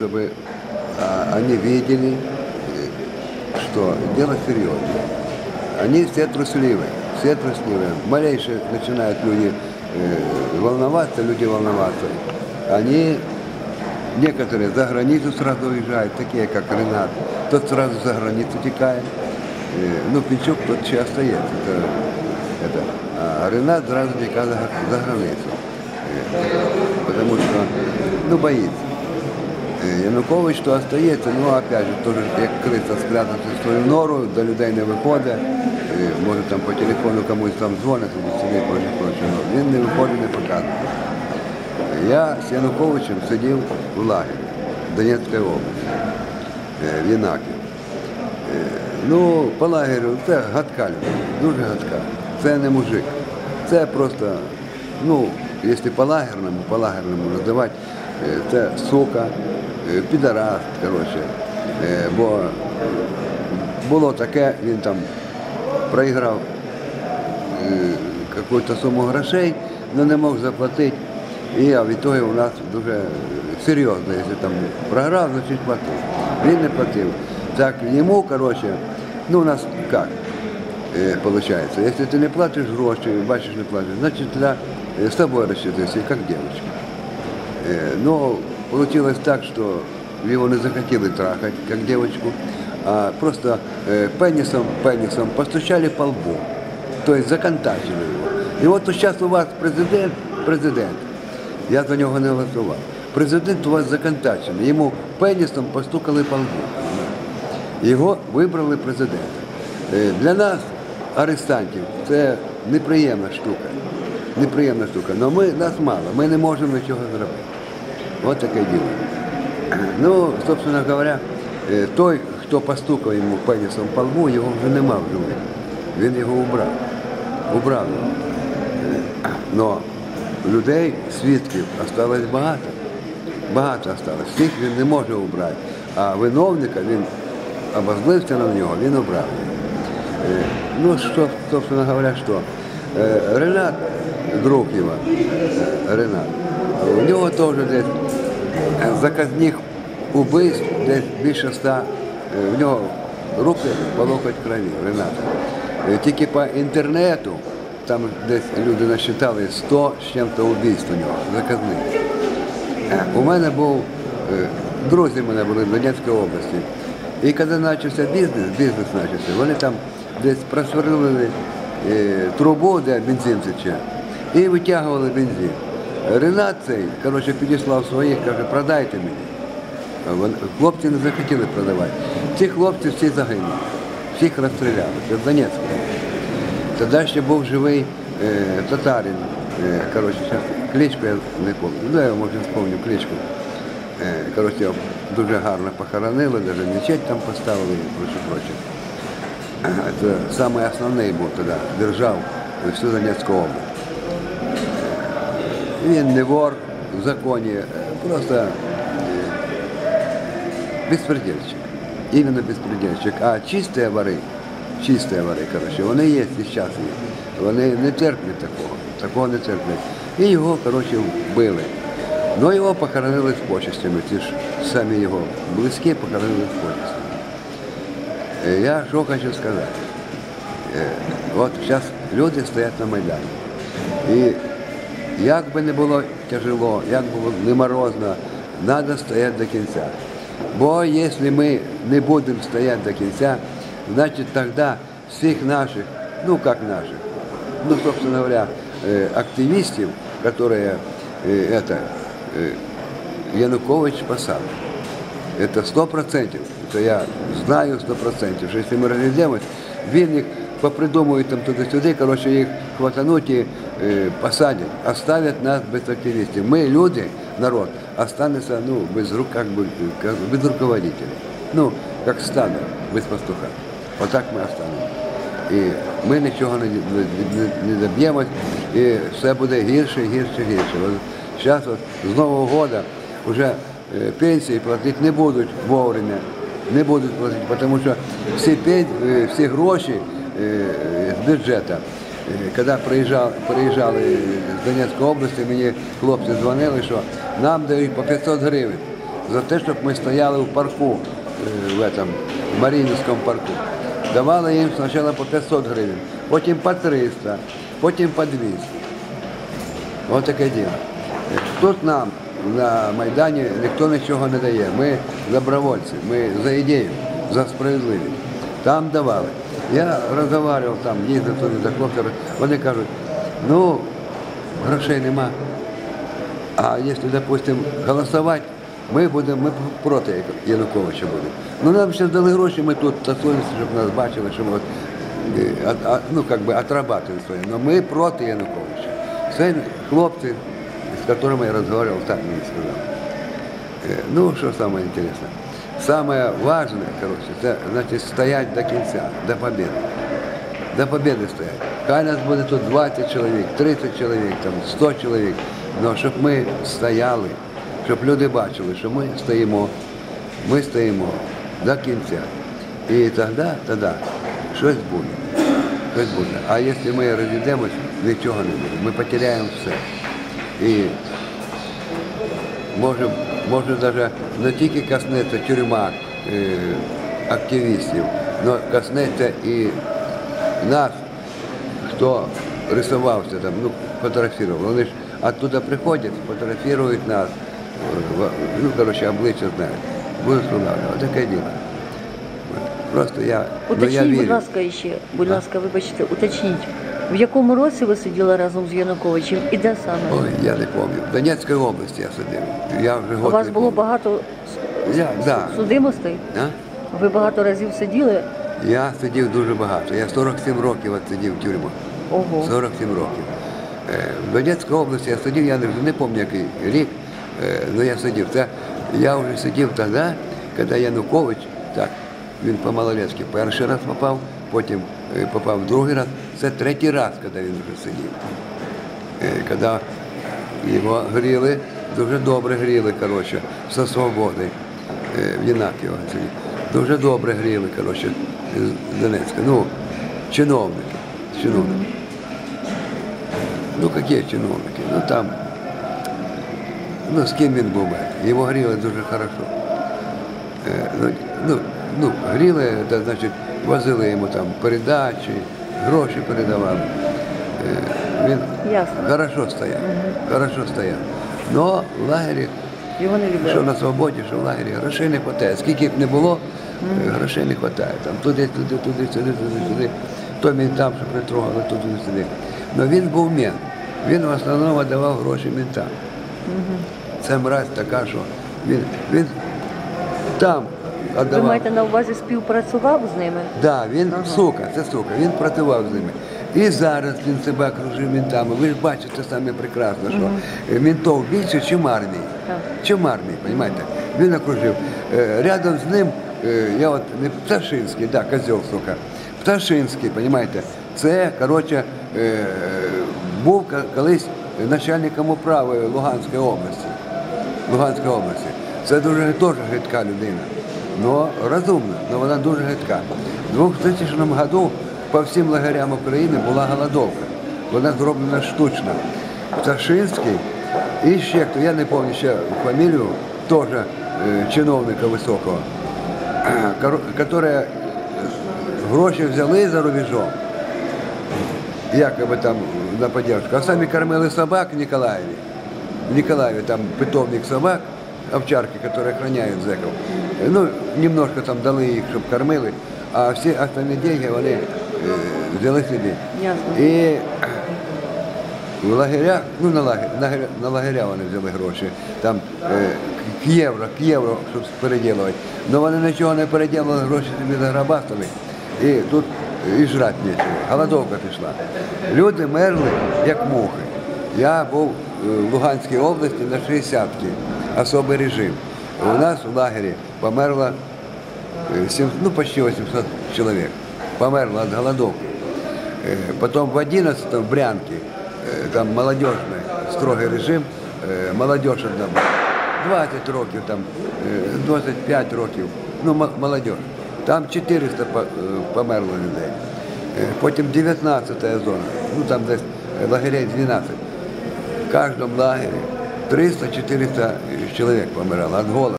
чтобы а, они видели, что дело серьезное. Они все трусливые, все трусливые. Малейшие начинают люди э, волноваться, люди волноваться. Они, некоторые за границу сразу уезжают, такие как Ренат. Тот сразу за границу текает. Э, ну, Пинчук тот еще остается. Это, это. А Ренат сразу текает за, за границу. Э, потому что, ну, боится. Е, Янукович то остається, ну опять же, теж як криса спрятався в свою нору, до людей не виходить, Е, може там по телефону комусь там дзвонить, проче, проче. Ну, Він не виходить, не показує. Я з Януковичем сидів в лагері Донецької області, е, в Єнакі. Ну, по лагерю це гадка людина, дуже гадка. Це не мужик. Це просто, ну, якщо по лагерному, по лагерному е, це сука, е, підарас, коротше. Е, Бо було таке, він там проіграв е, якусь суму грошей, але не мог заплатити. І а від у нас дуже серйозно, якщо там програв, значить платив. Він не платив. Так йому, коротше, ну у нас як е, получается, якщо ти не платиш гроші, бачиш, не платиш, значить для, е, з тобою розчитывайся, як дівчинка. Е, Ну, получилось так, что его не захотели трахать, как девочку, а просто э, пенисом, пенисом постучали по лбу. То есть законтачили его. И вот сейчас у вас президент, президент, я за нього не голосував. Президент у вас законтачений. Йому пенісом постукали по лбу. Його вибрали президентом. Е, Для нас, арестантів, це неприємна штука. Неприємна штука. Але ми, нас мало, ми не можемо нічого зробити. Ось таке діло. Ну, собственно говоря, е, той, хто постукав йому пенісом по лбу, його вже нема в живих. Він його убрав. Убрав його. Но людей, свідків, осталось багато. Багато осталось. Всіх він не може убрати. А виновника він обозлився на нього, він обрав. Е, Ну, що, собственно говоря, що? Е, Ренат, друг його, Ренат, у нього теж десь заказних убивств десь більше ста. Е, В нього руки по локоть крові, Рената. Е, Тільки по інтернету там десь люди насчитали 100 з чим-то убійств у нього, заказних. Е, У мене був, е, друзі мене були в Донецькій області. І коли почався бізнес, бізнес почався, вони там десь просверлили е, трубу, де бензин тече, і витягували бензин. Ренат цей, коротше, підіслав своїх, каже, продайте мені. Хлопці не захотіли продавати. Ці хлопці всі загинули, всіх розстріляли. Це в Донецьку. Тоді ще був живий е, татарин. Е, коротше, кличку я не пам'ятаю. Ну, я може спомню кличку. Е, коротше, його дуже гарно похоронили, навіть мечеть там поставили і проче. Е, Це основний був тоді, держав всю Донецьку область. Він не вор в законі, е, просто е, беспредельщик. Именно беспредельщик. А чисті вори, чисті вори, коротше, вони є і зараз є. Вони не терплять такого, такого не терплять. І його, коротше, вбили. Ну його похоронили з почестями, ті ж самі його близькі похоронили з почестями. Е, Я що хочу сказати. От зараз люди стоять на Майдані. І як би не було тяжело, як би було не морозно, треба стояти до кінця. Бо якщо ми не будемо стояти до кінця, значить тоді всіх наших, ну як наших, ну, собственно говоря, э, активистов, которые э, это, э, Янукович посадил. Это сто процентов. Это я знаю сто процентов, що якщо ми розійдемось, він їх попридумують там туди-сюди, коротше, їх хватануть і е, посадять, оставлять нас без активістів. Ми, люди, народ, останемося ну, без рук, бы, как, без руководителя. Ну, як стадо, без пастуха. Отак ми останемося. І ми нічого не, не, не, доб'ємось, і все буде гірше, гірше, гірше. От зараз от, з Нового року вже е, пенсії платити не будуть вовремя, не будуть платити, тому що всі, пен- е, всі гроші е, з бюджету, е, коли приїжджали, з Донецької області, мені хлопці дзвонили, що нам дають по 500 гривень. за те, щоб ми стояли в парку, е, в этом, парку. Давали їм спочатку по 500 гривень, потім по 300, потім по 200. Ось таке діло. Тут нам на Майдані ніхто нічого не дає. Ми добровольці, ми за ідею, за справедливість. Там давали. Я розмовляв там, їздив туди за хлопцями, вони кажуть, ну, грошей нема. А якщо, допустим, голосувати, ми будемо, ми проти Януковича будемо. Ну нам ще дали гроші, ми тут тасуємося, щоб нас бачили, що ми е, а- а- ну, как бы отрабатываем своє. Но ми проти Януковича. Це хлопці, з якими я розмовляв, так мені сказали. Е, Ну, що саме? Самое важное, короче, це значить стоять до кінця, до победы. До победы стоять. Хай нас буде тут 20 чоловік, 30 чоловік, там, 100 чоловік. Но щоб ми стояли, щоб люди бачили, що ми стоїмо, ми стоїмо до кінця. І тоді, тоді щось буде. Щось буде. А якщо ми розійдемось, нічого не буде. Ми потеряємо все. І може, може навіть не тільки коснеться тюрма е, активістів, але коснеться і нас, хто рисувався там, ну, фотографував. Вони ж оттуда приходять, фотографують нас, е, ну, коротше, обличчя знають. Будуть встановлювати. Таке діло. Просто я, ну, я Уточніть, будь ласка, ще, будь ласка, вибачте, уточніть, в якому році ви сиділи разом з Януковичем і де саме? Ой, я не пам'ятаю. В Донецькій області я сидів. Я вже У год вас не було багато Я, да. судимостей? А? Ви багато разів сиділи? Я сидів дуже багато. Я 47 років от сидів в тюрму. Ого. 47 років. Е, В Донецькій області я сидів, я не, не пам'ятаю який рік, але я сидів. Це, я вже сидів тоді, коли Янукович, так, він по малолетськи перший раз попав, потім е, попав другий раз. Це третій раз, коли він вже сидів. Е, Коли його гріли, дуже добре гріли, коротше, со свободи е, в Єнаківо. Дуже добре гріли, коротше, з Донецька. Ну, чиновники. чиновники. Ну, які чиновники? Ну там, ну з ким він був? Його гріли дуже хорошо. Е, ну, ну, ну, гріли, значить, возили йому там передачі, гроші передавали. Е, він Ясно. хорошо стояв, хорошо стояв. Но в лагері, Його не що на свободі, що в лагері, грошей не вистачає. Скільки б не було, е, грошей не вистачає. Там туди, туди, туди, сюди, туди, сюди. То він там, що притрогали, туди, сюди. Но він був мент. Він в основному давав гроші ментам. Це мразь така, що він, він там Ви віддавав. маєте на увазі співпрацював з ними? Да, він сука, це сука, він працював з ними. І зараз він себе окружив мінтами. Ви ж бачите самі прекрасно, що е, мінтов більше, ніж армії. Так. Чим армії, розумієте? Він окружив. Е, Рядом з ним, е, я от не Пташинський, да, козел, сука. Пташинський, розумієте, це, коротше, е, був ка- колись начальником управи Луганської області. Луганської області. Це дуже теж гидка людина. Ну, розумна, але вона дуже гидка. У 2000 году по всім лагерям України була голодовка. Вона зроблена штучно. Пташинський і ще хто, я не пам'ятаю ще фамілію, теж е, чиновника високого, який гроші взяли за рубежом якоби там на поддержку. А самі кормили собак в Николаеве. В Николаеве там питомник собак, овчарки, которые охраняют зэков. Ну, немножко там дали їх, щоб кормили, а всі остальні деньги вони е, взяли собі. Ясно. І в лагерях, ну на лагеря, на, лагеря- на лагеря вони взяли гроші, там е, к євро, к євро, щоб переділувати. Але вони нічого не переділили, гроші собі заграбастали. І тут і жрати нічого. Голодовка пішла. Люди мерли, як мухи. Я був е, в Луганській області на 60-ті, особий режим. У нас в лагері померло е, сім- ну, почти 800 человек. Померло от голодовки. Э, Потом в 11 в Брянке, э, там молодежный строгий режим, э, молодежь одна була. 20 років, там, э, 25 років, ну, м- молодежь. Там 400 по- е, померло людей. Е, Потім 19 зона, ну там десь е, лагерей 12. В кожному лагері 300-400 чоловік помирало від голоду.